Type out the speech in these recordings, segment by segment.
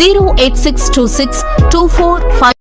zero eight six two six two four five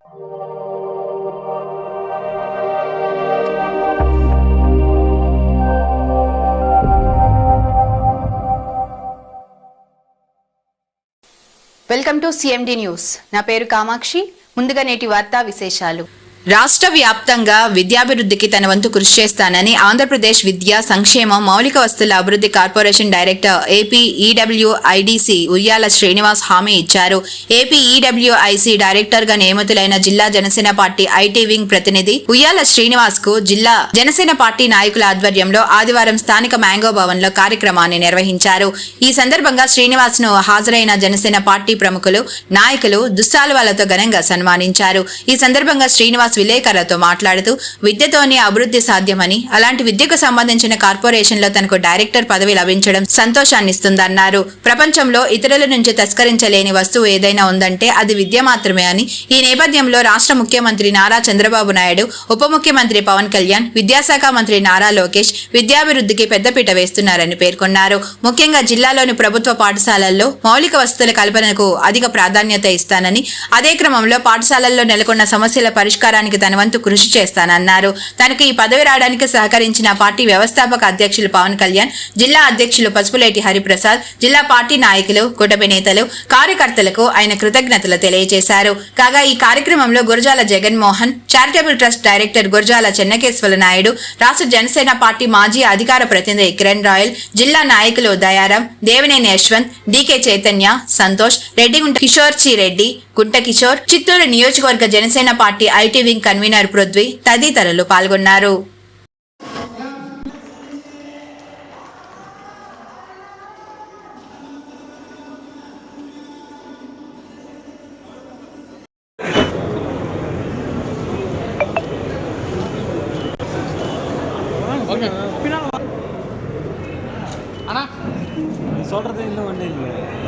welcome to CMD news. నా పేరు కామాక్షి. ముందుగా నేటి వార్తా విశేషాలు. రాష్ట్ర వ్యాప్తంగా విద్యాభివృద్ధికి తన వంతు కృషి చేస్తానని ఆంధ్రప్రదేశ్ విద్యా సంక్షేమ మౌలిక వస్తువుల అభివృద్ధి కార్పొరేషన్ డైరెక్టర్ ఏపీ ఈడబ్ల్యూఐడిసి ఉయ్యాల శ్రీనివాస్ హామీ ఇచ్చారు. ఏపీ ఈడబ్ల్యూఐసి డైరెక్టర్గా నియమితులైన జిల్లా జనసేన పార్టీ ఐటీ వింగ్ ప్రతినిధి ఉయ్యాల శ్రీనివాస్కు జిల్లా జనసేన పార్టీ నాయకుల ఆధ్వర్యంలో ఆదివారం స్థానిక మ్యాంగో భవన్లో కార్యక్రమాన్ని నిర్వహించారు. ఈ సందర్భంగా శ్రీనివాస్ను హాజరైన జనసేన పార్టీ ప్రముఖులు నాయకులు దుస్సాలువాలతో ఘనంగా సన్మానించారు. ఈ సందర్భంగా శ్రీనివాస్ విలేకరులతో మాట్లాడుతూ విద్యతోనే అభివృద్ధి సాధ్యమని అలాంటి విద్యకు సంబంధించిన కార్పొరేషన్లో తనకు డైరెక్టర్ పదవి లభించడం సంతోషాన్నిస్తుందన్నారు. ప్రపంచంలో ఇతరుల నుంచి తస్కరించలేని వస్తువు ఏదైనా ఉందంటే అది విద్య మాత్రమే అని ఈ నేపథ్యంలో రాష్ట్ర ముఖ్యమంత్రి నారా చంద్రబాబు నాయుడు ఉప ముఖ్యమంత్రి పవన్ కళ్యాణ్ విద్యాశాఖ మంత్రి నారా లోకేష్ విద్యాభివృద్ధికి పెద్దపీట వేస్తున్నారని పేర్కొన్నారు. ముఖ్యంగా జిల్లాలోని ప్రభుత్వ పాఠశాలల్లో మౌలిక వసతుల కల్పనకు అధిక ప్రాధాన్యత ఇస్తానని అదే క్రమంలో పాఠశాలల్లో నెలకొన్న సమస్యల పరిష్కారానికి తన వంతు కృషి చేస్తానన్నారు. తనకు ఈ పదవి రావడానికి సహకరించిన పార్టీ వ్యవస్థాపక అధ్యక్షులు పవన్ కళ్యాణ్ జిల్లా అధ్యక్షులు పసుపులేటి హరిప్రసాద్ జిల్లా పార్టీ నాయకులు కూటమి నేతలు కార్యకర్తలకు ఆయన కృతజ్ఞతలు తెలియజేశారు. కాగా ఈ కార్యక్రమంలో Gurajala Jaganmohan charitable trust director Gurajala Chennakeshwara Naidu రాష్ట్ర జనసేన పార్టీ మాజీ అధికార ప్రతినిధి కిరణ్ రాయల్ జిల్లా నాయకులు దయారాం దేవినేని యశ్వంత్ డీకే చైతన్య సంతోష్ రెడ్డిగుంట కిషోర్చి రెడ్డి గుంట కిషోర్ చిత్తూరు నియోజకవర్గ Janasena party ITV wing convener Prithvi తదితరులు పాల్గొన్నారు நீ சொல்றது இன்னும் ஒன்றும் இல்லை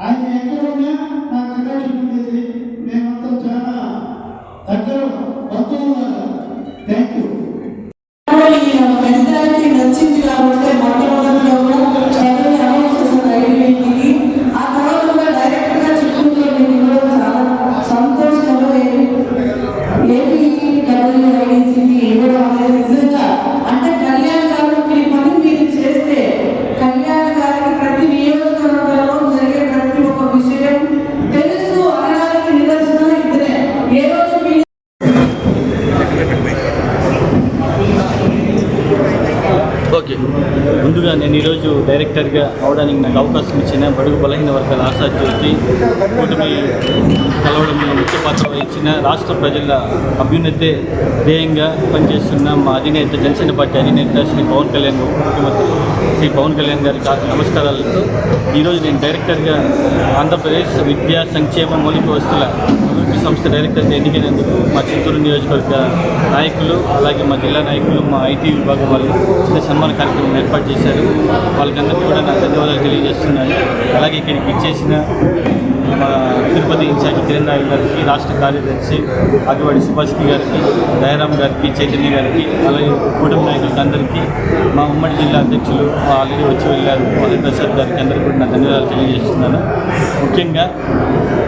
ఆయన ఎక్కడ ఉన్నా నాకు కనెక్షన్ ఉండేది దగ్గర బంధువులాగా థ్యాంక్ యూ మెంటాలిటీ నచ్చింది కాబట్టి మొట్టమొదటిలో కూడా నేను ఈరోజు డైరెక్ట్ డైరెక్టర్గా అవడానికి నాకు అవకాశం ఇచ్చిన బడుగు బలహీన వర్గాల ఆశాజ్యోతి కూటమి కలవడంలో ముఖ్య పాత్ర వహించిన రాష్ట్ర ప్రజల అభ్యున్నతే ధ్యేయంగా పనిచేస్తున్న మా అధినేత జనసేన పార్టీ అధినేత శ్రీ పవన్ కళ్యాణ్ ముఖ్యమంత్రి శ్రీ పవన్ కళ్యాణ్ గారికి నమస్కారాలతో ఈరోజు నేను డైరెక్టర్గా ఆంధ్రప్రదేశ్ విద్యా సంక్షేమ మౌలిక వస్తువుల అభివృద్ధి సంస్థ డైరెక్టర్గా ఎన్నికైనందుకు మా చిత్తూరు నియోజకవర్గ నాయకులు అలాగే మా జిల్లా నాయకులు మా ఐటీ విభాగం వాళ్ళు చిన్న సన్మాన కార్యక్రమం ఏర్పాటు చేశారు. కూడా నా ధన్యవాదాలు తెలియజేస్తున్నాను అలాగే ఇక్కడికి ఇచ్చేసిన మా తిరుపతి ఇన్ఛార్జ్ కిరణ్ నాయక్ గారికి రాష్ట్ర కార్యదర్శి ఆదివాడి సుభాష్కి గారికి దయారాం గారికి చైతన్య గారికి అలాగే కూటమి నాయకులకి అందరికీ మా ఉమ్మడి జిల్లా అధ్యక్షులు ఆల్రెడీ వచ్చి వెళ్ళారు హరిప్రసాద్ గారికి అందరికీ కూడా నా ధన్యవాదాలు తెలియజేస్తున్నాను. ముఖ్యంగా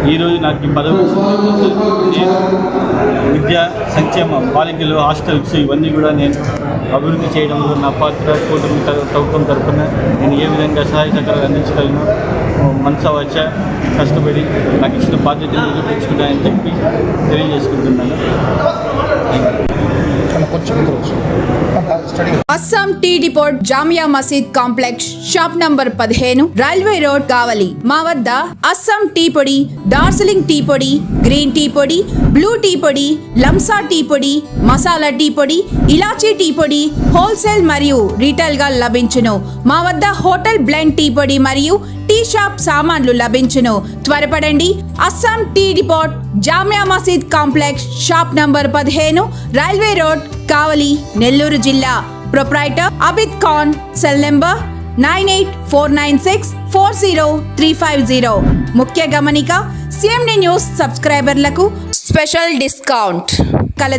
ఈరోజు నాకు ఈ పదవి వచ్చింది నేను విద్యా సంక్షేమ బాలికలు హాస్టల్స్ ఇవన్నీ కూడా నేను అభివృద్ధి చేయడంలో నా పాత్ర కూటమి ప్రభుత్వం తరఫున నేను ఏ విధంగా సహాయ సహకారాలు అందించగలను? మనసా వచ్చ కష్టపడి నాకు ఇచ్చిన బాధ్యతను నిరూపించుకున్నాయని చెప్పి తెలియజేసుకుంటున్నాను. Assam tea depot Jamia Masjid complex shop number పదిహేను రైల్వే రోడ్ కావలి మా వద్ద అస్సాం టీ పొడి డార్జిలింగ్ టీ పొడి గ్రీన్ టీ పొడి బ్లూ టీ పొడి లంసా టీ పొడి మసాలా టీ పొడి ఇలాచీ టీ పొడి హోల్సేల్ మరియు రీటైల్గా లభించును. మా వద్ద హోటల్ బ్లెండ్ టీ పొడి మరియు టీ షాప్ సామాన్లు లభించును. త్వరపడండి. Assam tea depot Jamia Masjid complex shop number పదిహేను రైల్వే రోడ్ కావలి నెల్లూరు జిల్లా. Proprietor Abid Khan cell number nine eight four nine six four zero three five zero. ముఖ్య గమనిక సిఎండి న్యూస్ సబ్స్క్రైబర్లకు స్పెషల్ డిస్కౌంట్. కలదు.